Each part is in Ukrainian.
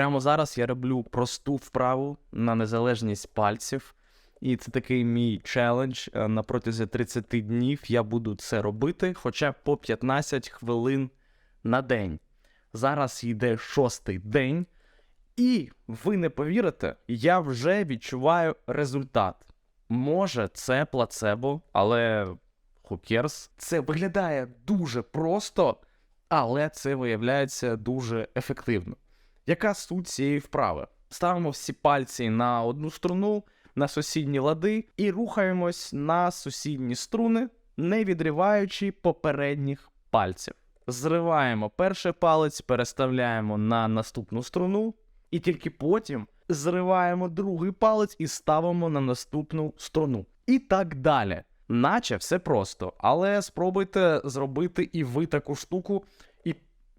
Прямо зараз я роблю просту вправу на незалежність пальців. І це такий мій челендж. Е, На протязі 30 днів я буду це робити, хоча по 15 хвилин на день. Зараз йде шостий день, і ви не повірите, я вже відчуваю результат. Може, це плацебо, але cares? Це виглядає дуже просто, але це виявляється дуже ефективно. Яка суть цієї вправи? Ставимо всі пальці на одну струну, на сусідні лади і рухаємось на сусідні струни, не відриваючи попередніх пальців. Зриваємо перший палець, переставляємо на наступну струну, і тільки потім зриваємо другий палець і ставимо на наступну струну. І так далі. Наче все просто, але спробуйте зробити і ви таку штуку, і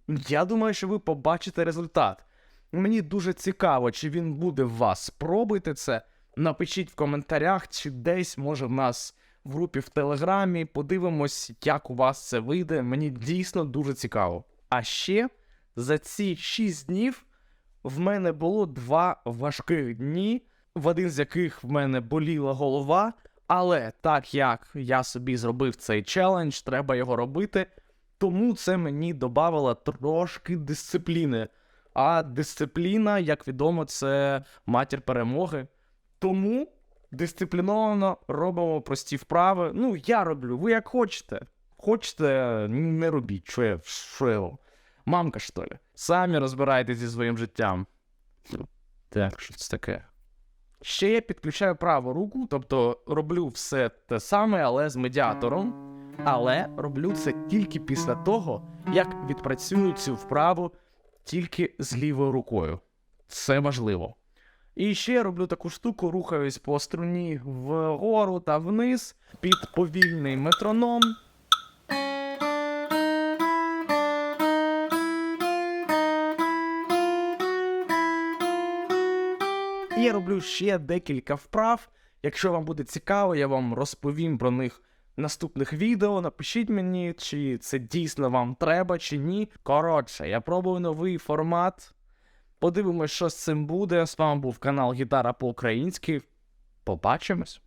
я думаю, що ви побачите результат. Мені дуже цікаво, чи він буде в вас. Спробуйте це. Напишіть в коментарях, чи десь може в нас в групі в Телеграмі. Подивимось, як у вас це вийде. Мені дійсно дуже цікаво. А ще за ці 6 днів в мене було два важких дні, в один з яких в мене боліла голова. Але так як я собі зробив цей челендж, треба його робити. Тому це мені додавало трошки дисципліни. А дисципліна, як відомо, це матір перемоги. Тому дисципліновано робимо прості вправи. Ну, я роблю, ви як хочете. Хочете, не робіть. Що я, що? Мамка, що ли? Самі розбирайтесь зі своїм життям. Так, що це таке? Ще я підключаю праву руку, тобто роблю все те саме, але з медіатором. Але роблю це тільки після того, як відпрацюю цю вправу тільки з лівою рукою. Це важливо. І ще я роблю таку штуку, рухаюсь по струні вгору та вниз під повільний метроном. І я роблю ще декілька вправ. Якщо вам буде цікаво, я вам розповім про них наступних відео. Напишіть мені, чи це дійсно вам треба, чи ні. Коротше, я пробую новий формат. Подивимось, що з цим буде. З вами був канал Гітара по-українськи. Побачимось.